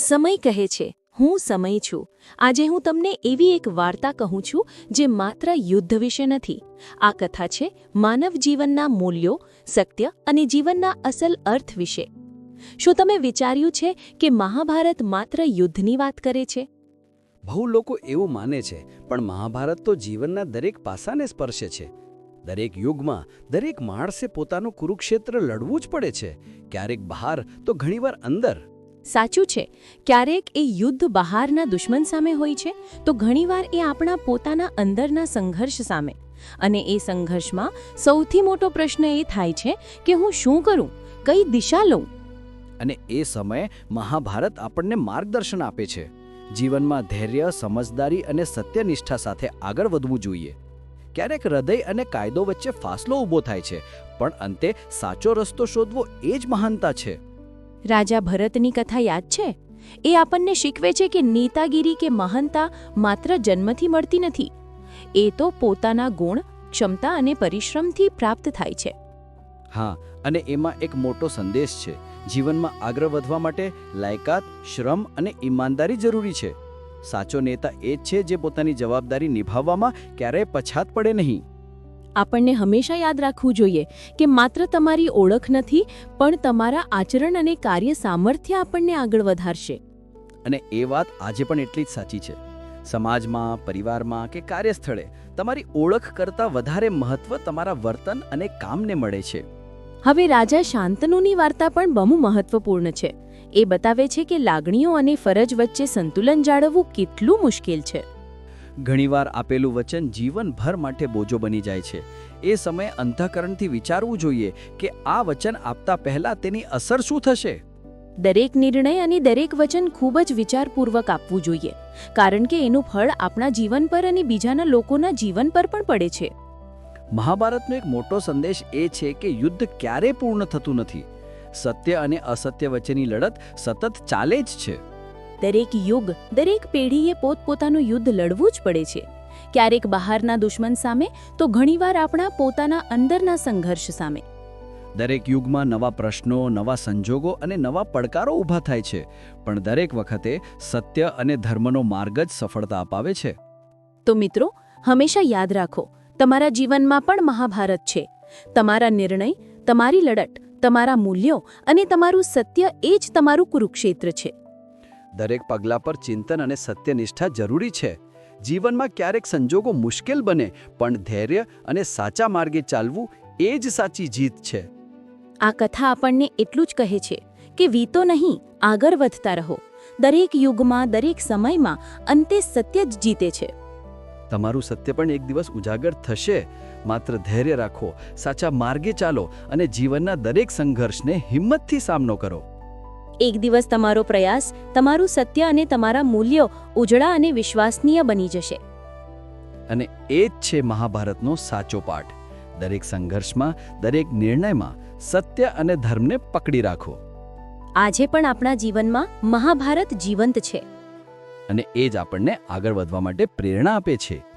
સમય કહે છે, હું સમય છું. આજે હું તમને એવી એક વાર્તા કહું છું જે માત્ર યુદ્ધ વિશે નથી. આ કથા છે માનવ જીવનના મૂલ્યો, સત્ય અને જીવનના અસલ અર્થ વિશે. શું તમે વિચાર્યું છે કે મહાભારત માત્ર યુદ્ધની વાત કરે છે? બહુ લોકો એવું માને છે, પણ મહાભારત તો જીવનના દરેક પાસાને સ્પર્શે છે. દરેક યુગમાં દરેક માણસે પોતાનું કુરુક્ષેત્ર લડવું જ પડે છે. ક્યારેક બહાર તો ઘણીવાર અંદર. સાચું છે, ક્યારેક એ યુદ્ધ બહારના દુશ્મન સામે હોય છે, તો ઘણીવાર એ આપણા પોતાના અંદરના સંઘર્ષ સામે. અને એ સંઘર્ષમાં સૌથી મોટો પ્રશ્ન એ થાય છે કે હું શું કરું, કઈ દિશા લઉં? અને એ સમયે મહાભારત આપણને માર્ગદર્શન આપે છે. જીવનમાં ધૈર્ય, સમજદારી અને સત્યનિષ્ઠા સાથે આગળ વધવું જોઈએ. ક્યારેક હૃદય અને કાયદો વચ્ચે ફાસલો ઊભો થાય છે, પણ અંતે સાચો રસ્તો શોધવો એ જ મહાનતા છે. રાજા ભરતની કથા યાદ છે? એ આપણને શીખવે છે કે નેતાગીરી કે મહાનતા માત્ર જન્મથી મળતી નથી. એ તો પોતાના ગુણ, ક્ષમતા અને પરિશ્રમથી પ્રાપ્ત થાય છે. હા, અને એમાં એક મોટો સંદેશ છે. જીવનમાં આગળ વધવા માટે લાયકાત, શ્રમ અને ઈમાનદારી જરૂરી છે. સાચો નેતા એ જ છે જે પોતાની જવાબદારી નિભાવવામાં ક્યારેય પછાત પડે નહીં. આપણને હંમેશા યાદ રાખવું જોઈએ કે માત્ર તમારી ઓળખ નથી પણ તમારા આચરણ અને કાર્ય સામર્થ્ય આપણને આગળ વધારશે. અને એ વાત આજે પણ એટલી જ સાચી છે. સમાજમાં પરિવારમાં કે કાર્યસ્થળે તમારી ઓળખ કરતાં વધારે મહત્વ તમારા વર્તન અને કામને મળે છે. હવે રાજા શાંતનુની વાર્તા પણ બહુ મહત્વપૂર્ણ છે. એ બતાવે છે કે લાગણીઓ અને ફરજ વચ્ચે સંતુલન જાળવવું કેટલું મુશ્કેલ છે. ઘણીવાર આપેલું વચન જીવનભર માટે બોજો બની જાય છે. એ સમયે અંતઃકરણથી વિચારવું જોઈએ કે આ વચન આપતા પહેલા તેની અસર શું થશે? દરેક નિર્ણય અને દરેક વચન ખૂબ જ વિચારપૂર્વક આપવું જોઈએ કારણ કે એનું ફળ આપણા જીવન પર અને બીજાના લોકોના જીવન પર પણ પડે છે. મહાભારતનો એક મોટો સંદેશ એ છે કે યુદ્ધ ક્યારે પૂર્ણ થતું નથી. સત્ય અને અસત્ય વચ્ચેની લડત સતત ચાલે જ છે. દરેક યુગ દરેક પેઢીએ પોતપોતાનું યુદ્ધ લડવું જ પડે છે. ક્યારેક બહારના દુશ્મન સામે તો ઘણીવાર આપણા પોતાના અંદરના સંઘર્ષ સામે. દરેક યુગમાં નવા પ્રશ્નો નવા સંજોગો અને નવા પડકારો ઊભા થાય છે પણ દરેક વખતે સત્ય અને ધર્મનો માર્ગ જ સફળતા અપાવે છે. તો મિત્રો હંમેશા યાદ રાખો તમારા જીવનમાં પણ મહાભારત છે. તમારા નિર્ણય તમારી લડત તમારા મૂલ્યો અને તમારું સત્ય એ જ તમારું કુરુક્ષેત્ર છે. દરેક પગલા પર ચિંતન અને સત્યનિષ્ઠા જરૂરી છે. જીવનમાં ક્યારેક સંજોગો મુશ્કેલ બને પણ ધૈર્ય અને સાચા માર્ગે ચાલવું એ જ સાચી જીત છે. આ કથા આપણને એટલું જ કહે છે કે વીતો નહીં આગળ વધતા રહો. દરેક યુગમાં દરેક સમયમાં અંતે સત્ય જ જીતે છે. તમારું સત્ય પણ એક દિવસ ઉજાગર થશે. માત્ર ધૈર્ય રાખો સાચા માર્ગે ચાલો અને જીવનના દરેક સંઘર્ષને હિંમતથી સામનો કરો. એક દિવસ તમારો પ્રયાસ તમારું સત્ય અને તમારા મૂલ્યો ઉજળા અને વિશ્વાસનીય બની જશે. અને એ જ છે મહાભારતનો સાચો પાઠ. દરેક સંઘર્ષમાં દરેક નિર્ણયમાં સત્ય અને ધર્મને પકડી રાખો. આજે પણ આપણા જીવનમાં મહાભારત જીવંત છે. અને એ જ આપણને આગળ વધવા માટે પ્રેરણા આપે છે.